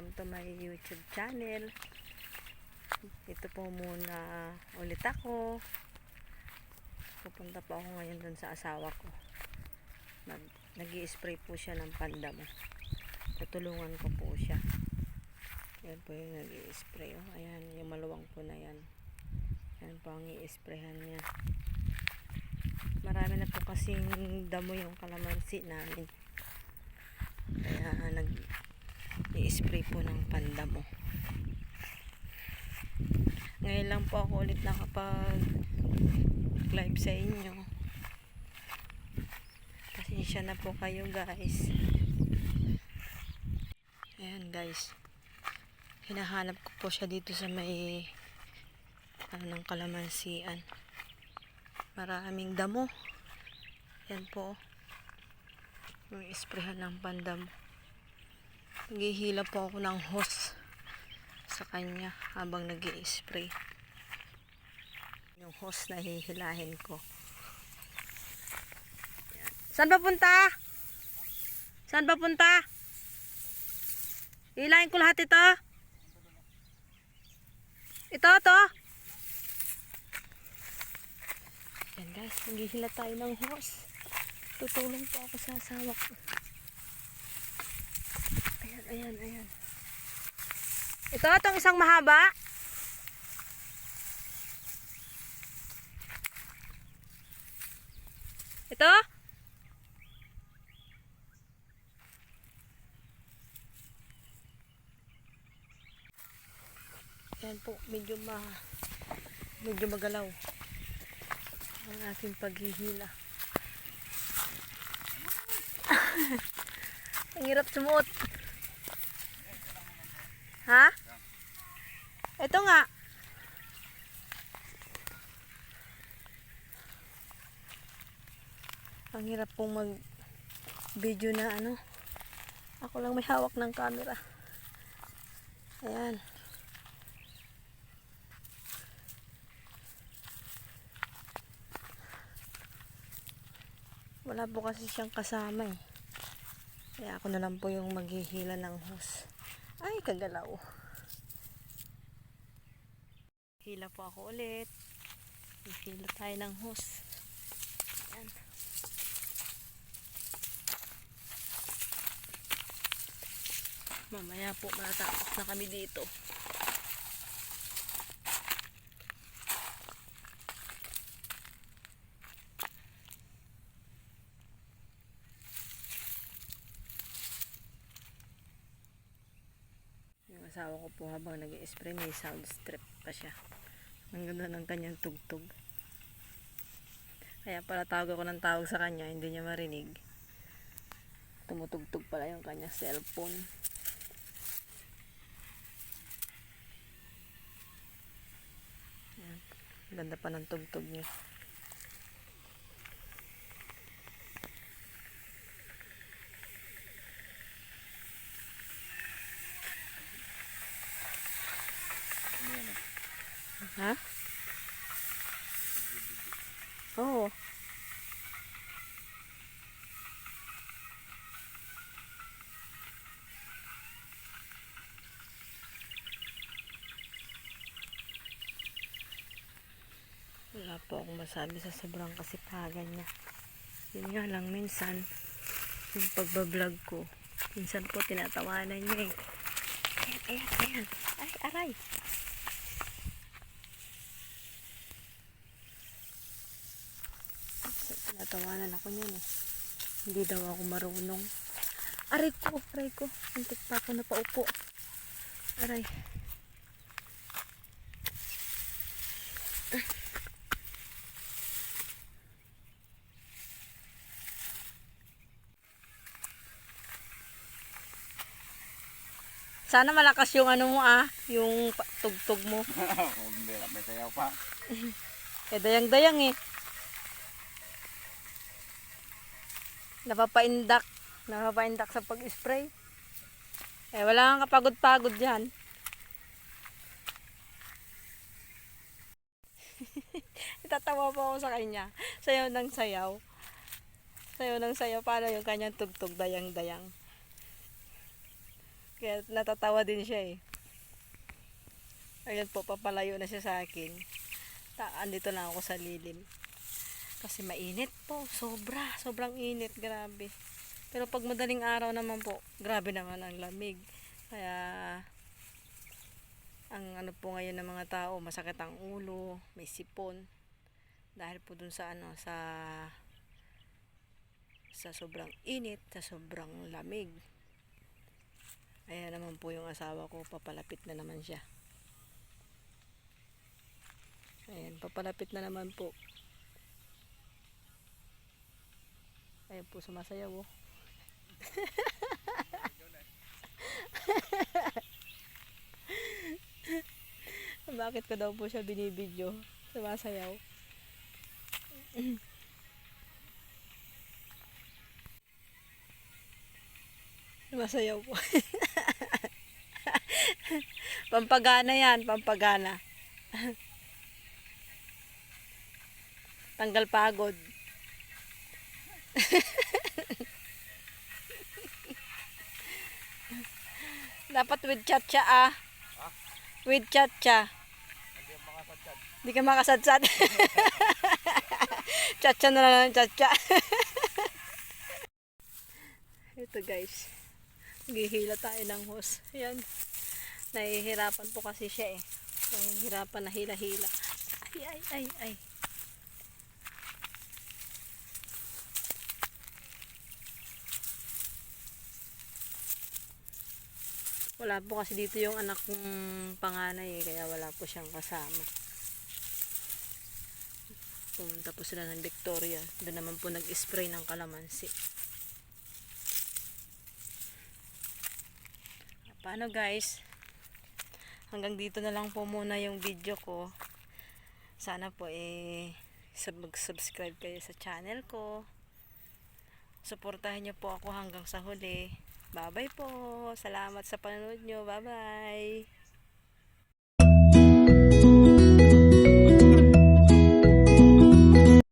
welcome to my YouTube channel. Ito po muna ulit ako. Pupunta po ako ngayon dun sa asawa ko. Nag, nag spray po siya ng pandamo. Tutulungan ko po siya. Yan po yung nag spray Oh. Ayan, yung maluwang po na yan. Yan po ang i-sprayhan niya. Marami na po kasing damo yung kalamansi namin. Kaya nag i-spray po ng pandamo. Ngayon lang po ako ulit nakapag live sa inyo. Pasensya na po kayo guys. Ayan guys. Hinahanap ko po siya dito sa may ano ng kalamansian. Maraming damo. Yan po. Yung isprehan ng pandamo. Naghihila po ako ng hose sa kanya habang nag spray Yung hose na hihilahin ko. Saan ba punta? Saan ba punta? Hilahin ko lahat ito. Ito, ito. Yan guys, naghihila tayo ng hose. Tutulong po ako sa asawa ko. Ayan, ayan. Ito, itong isang mahaba. Ito? Ayan po, medyo ma medyo magalaw ang aking paghihila. ang hirap sumuot. Ha? Ito nga. Ang hirap pong mag video na ano. Ako lang may hawak ng camera. Ayan. Wala po kasi siyang kasama eh. Kaya ako na lang po yung maghihila ng hose. Ay, kagalaw. Hila po ako ulit. Hila tayo ng hose. Ayan. Mamaya po matatapos na kami dito. Asawa ko po habang nag spray may sound strip pa siya. Ang ganda ng kanyang tugtog. Kaya pala tawag ako ng tawag sa kanya, hindi niya marinig. Tumutugtog pala yung kanyang cellphone. Ayan. Ganda pa ng tugtog niya. Ha? Oo. Wala po akong masabi sa sobrang kasipagan niya. Yun nga lang minsan, yung pagbablog ko, minsan po tinatawanan niya eh. Ayan, ayan, ayan. Ay, aray. Tinatawanan ako niyan eh. Hindi daw ako marunong. Aray ko, aray ko. Antik pa ako na paupo. Aray. Sana malakas yung ano mo ah, yung pa- tugtog mo. Hindi, may sayaw pa. Eh, dayang-dayang eh. Napapaindak. Napapaindak sa pag-spray. Eh, wala kang kapagod-pagod dyan. Itatawa po ako sa kanya. Sayaw ng sayaw. Sayaw ng sayaw. Paano yung kanyang tugtog, dayang-dayang. Kaya natatawa din siya eh. Ayun po, papalayo na siya sa akin. Ta andito lang ako sa lilim. Kasi mainit po. Sobra. Sobrang init. Grabe. Pero pag madaling araw naman po, grabe naman ang lamig. Kaya, ang ano po ngayon ng mga tao, masakit ang ulo, may sipon. Dahil po dun sa ano, sa sa sobrang init, sa sobrang lamig. Ayan naman po yung asawa ko, papalapit na naman siya. Ayan, papalapit na naman po. Ayan po, sumasayaw oh. Bakit ko daw po siya binibidyo? Sumasayaw. Sumasayaw po. pampagana yan, pampagana. Tanggal pagod. Dapat with chat-cha ah. With chat-cha. Hindi ang makasadsad. Hindi ka makasadsad. Chatcha na lang ng chatcha. Ito guys. Gihila tayo ng hose. Ayan. Nahihirapan po kasi siya eh. Nahihirapan na hila-hila. Ay, ay, ay, ay. Wala po kasi dito yung anak kong panganay eh, kaya wala po siyang kasama. Pumunta po sila ng Victoria. Doon naman po nag-spray ng kalamansi. Paano guys? Hanggang dito na lang po muna yung video ko. Sana po eh sub- mag-subscribe kayo sa channel ko. Suportahan niyo po ako hanggang sa huli. Bye-bye po. Salamat sa panonood nyo. Bye-bye.